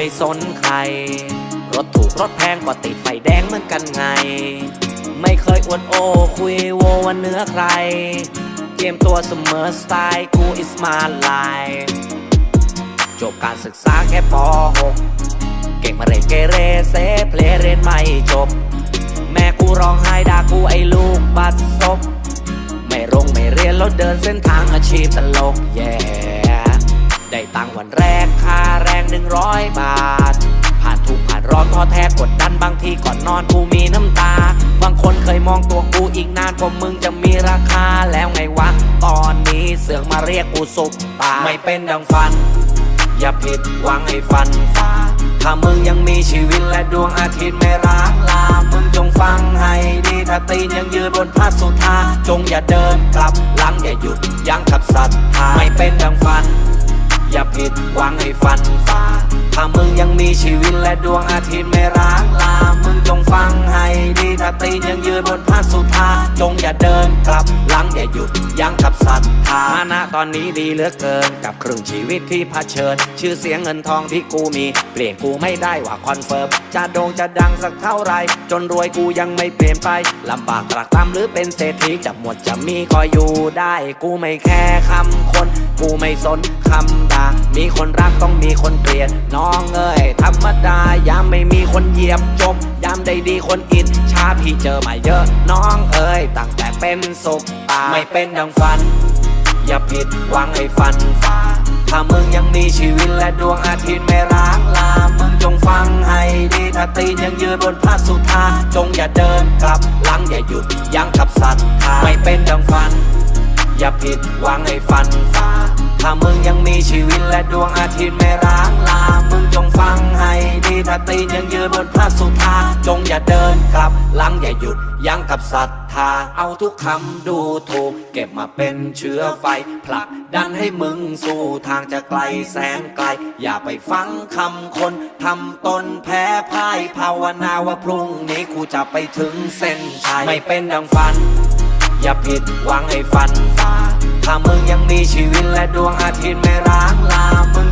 ไม่สนใคร รถถูกรถแพงก็ติดไฟแดงเหมือนกันไง ไม่เคยอวดโอคุยโววันเนื้อใคร เตรียมตัวเสมอสไตล์กู is my life จบการศึกษาแค่ป .6 เก่งมาเรเกเรเซเพลเรียนไม่จบ แม่กูร้องไห้ด่ากูไอ้ลูกบัดซบไม่รงไม่เรียนแล้วเดินเส้นทางอาชีพตลกแย่ ได้ตังวันแรกค่าแรงหนึ่งร้อยบาท ผ่านทุกผ่านร้อนท้อแท้กดดันบางทีก่อนนอนกูมีน้ำตา บางคนเคยมองตัวกูอีกนานกว่ามึงจะมีราคาแล้วไงวะ ตอนนี้เสือกมาเรียกกูสุปตาไม่เป็นดังฝัน อย่าผิดหวังให้ฟันฟ้า ถ้ามึงยังมีชีวิตและดวงอาทิตย์ไม่ร้างลา มึงจงฟังให้ดีถ้าตีนยังยืนบนพระสุธาจงอย่าเดินกลับหลังอย่าหยุดยั้งขับสัตว์ไม่เป็นดังฝัน อย่าผิดหวังให้ฟันฟ้าถ้ามึงยังมีชีวิตและดวงอาทิตย์ไม่ร้างลา มึงจงฟังให้ดีถ้าตีนยังยืนบน สุธาจงอย่าเดินกลับหลังอย่าหยุดยั้งกับศรัทธาฐาตอนนี้ดีเหลือเกิน กับครึ่งชีวิตที่เผชิญ ชื่อเสียงเงินทองที่กูมี เปลี่ยนกูไม่ได้ว่าคอนเฟิร์มจะโด่งจะดังสักเท่าไร จนรวยกูยังไม่เปลี่ยนไปลำบากตรากตรำหรือเป็นเศรษฐีจะหมดจะมีก็อยู่ได้ กูไม่แค่คำคน กูไม่สนคำด่ามีคนรักต้องมีคนเกลียดน้องเอ้ยธรรมดายามไม่มีคนเหยียบจมยามได้ดีคนอินชาพี่เจอมาเยอะน้องเอ้ยตั้งแต่เป็นสุขตาไม่เป็นดังฝัน อย่าผิดหวังให้ฟันฟ้า ถ้ามึงยังมีชีวิตและดวงอาทิตย์ไม่ร้างลา มึงจงฟังให้ดีถ้าตีนยังยืนบนพระสุธาจงอย่าเดินกลับหลังอย่าหยุดยั้งกับศรัทธาไม่เป็นดังฝัน อย่าผิดหวังให้ฟันฟ้า ถ้ามึงยังมีชีวิตและดวงอาทิตย์ไม่ร้างลา มึงจงฟังให้ดีถ้าตีนยังยืนบนพระสุธาจงอย่าเดิน อย่าหยุดยั้งกับศรัทธา เอาทุกคำดูถูก เก็บมาเป็นเชื้อไฟ ผลักดันให้มึงสู่ทางจะไกลแสนไกล อย่าไปฟังคำคนทำตนแพ้พ่ายภาวนาว่าพรุ่งนี้กูจะไปถึงเส้นชัยไม่เป็นดังฝัน อย่าผิดหวังให้ฟันฟ้าถ้ามึงยังมีชีวิตและดวงอาทิตย์ไม่ร้างลาม